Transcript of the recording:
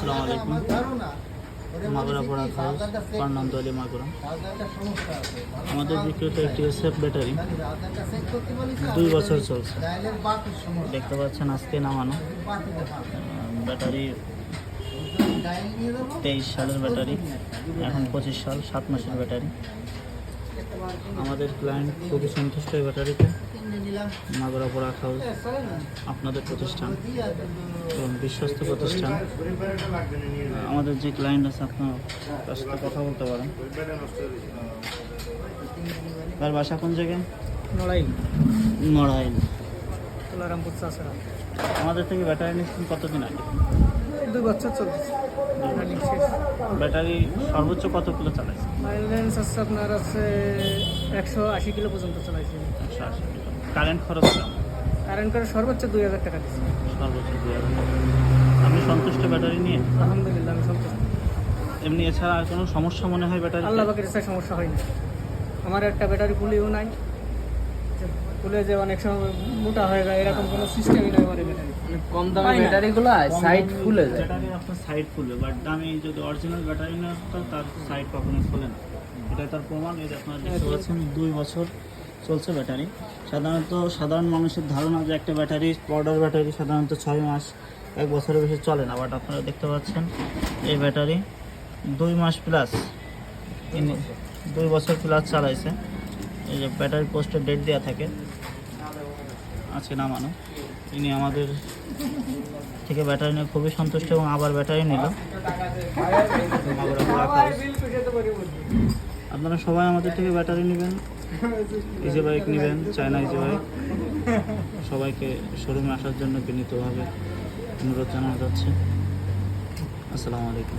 আসসালামু আলাইকুম। মাগুরা পড়া হাউস পান্নান্দলি মাগুরা। আমাদের বিক্রিত একটি এসএফ ব্যাটারি দুই বছর চলছে। দেখতে পাচ্ছেন আজকে নামানো। ব্যাটারি তেইশ সালের ব্যাটারি এখন পঁচিশ সাল সাত মাসের ব্যাটারি আমাদের ক্লায়েন্ট খুবই সন্তুষ্ট এই ব্যাটারিতে মাগুরা পড়া হাউস আপনাদের প্রতিষ্ঠান। এবং বিশ্বস্ত প্রতিষ্ঠান। আমাদের যে ক্লায়েন্ট আছে আপনার তার সাথে কথা বলতে পারেন। তার বাসা কোন জায়গায়? নড়াই নড়াইল। তুলারামপুর চাষরা। আমাদের থেকে ব্যাটারি নিচ্ছেন কতদিন আগে? দুই বছর চলছে। ব্যাটারি সর্বোচ্চ কত কিলো চালাইছে মাইলেজ হচ্ছে আপনার আছে একশো আশি কিলো পর্যন্ত চালাইছে। একশো আশি। কারেন্ট খরচ কারেন্ট করে সর্বোচ্চ দুই হাজার টাকা দিচ্ছে। সর্বোচ্চ দুই হাজার। আপনি সন্তুষ্ট ব্যাটারি নিয়ে? আলহামদুলিল্লাহ আমি সন্তুষ্ট। এমনি এছাড়া আর কোনো সমস্যা মনে হয় ব্যাটারি আল্লাহ বাকের ইচ্ছায় সমস্যা হয়নি আমার একটা ব্যাটারি পুলিও নাই। পুলে যে অনেক সময় মোটা হয়ে যায় এরকম কোনো সিস্টেমই নাই আমার ব্যাটারি কম পাই দামি। ব্যাটারিগুলো সাইড খুলে যায়। ব্যাটারি আপনার সাইড খুলবে বাট দামি যদি অরিজিনাল ব্যাটারি না তো তার সাইড কখনোই খোলে না। এটা তার প্রমাণ এই আপনারা দেখতে পাচ্ছেন দুই বছর চলছে ব্যাটারি। সাধারণত সাধারণ মানুষের ধারণা যে একটা ব্যাটারি পাউডার ব্যাটারি সাধারণত ছয় মাস, এক বছরের বেশি চলে না বাট আপনারা দেখতে পাচ্ছেন এই ব্যাটারি দুই মাস প্লাস দুই বছর প্লাস চালাইছে। এই যে ব্যাটারি পোস্টের ডেট দেওয়া থাকে আছে না নামানো। ইনি আমাদের থেকে ব্যাটারি নিয়ে খুবই সন্তুষ্ট এবং আবার ব্যাটারি নিল। আপনারা সবাই আমাদের থেকে ব্যাটারি নেবেন। ইজি বাইক নেবেন, চায়না ইজি বাইক সবাইকে শোরুমে আসার জন্য বিনীতভাবে অনুরোধ জানানো যাচ্ছে। আসসালামু আলাইকুম।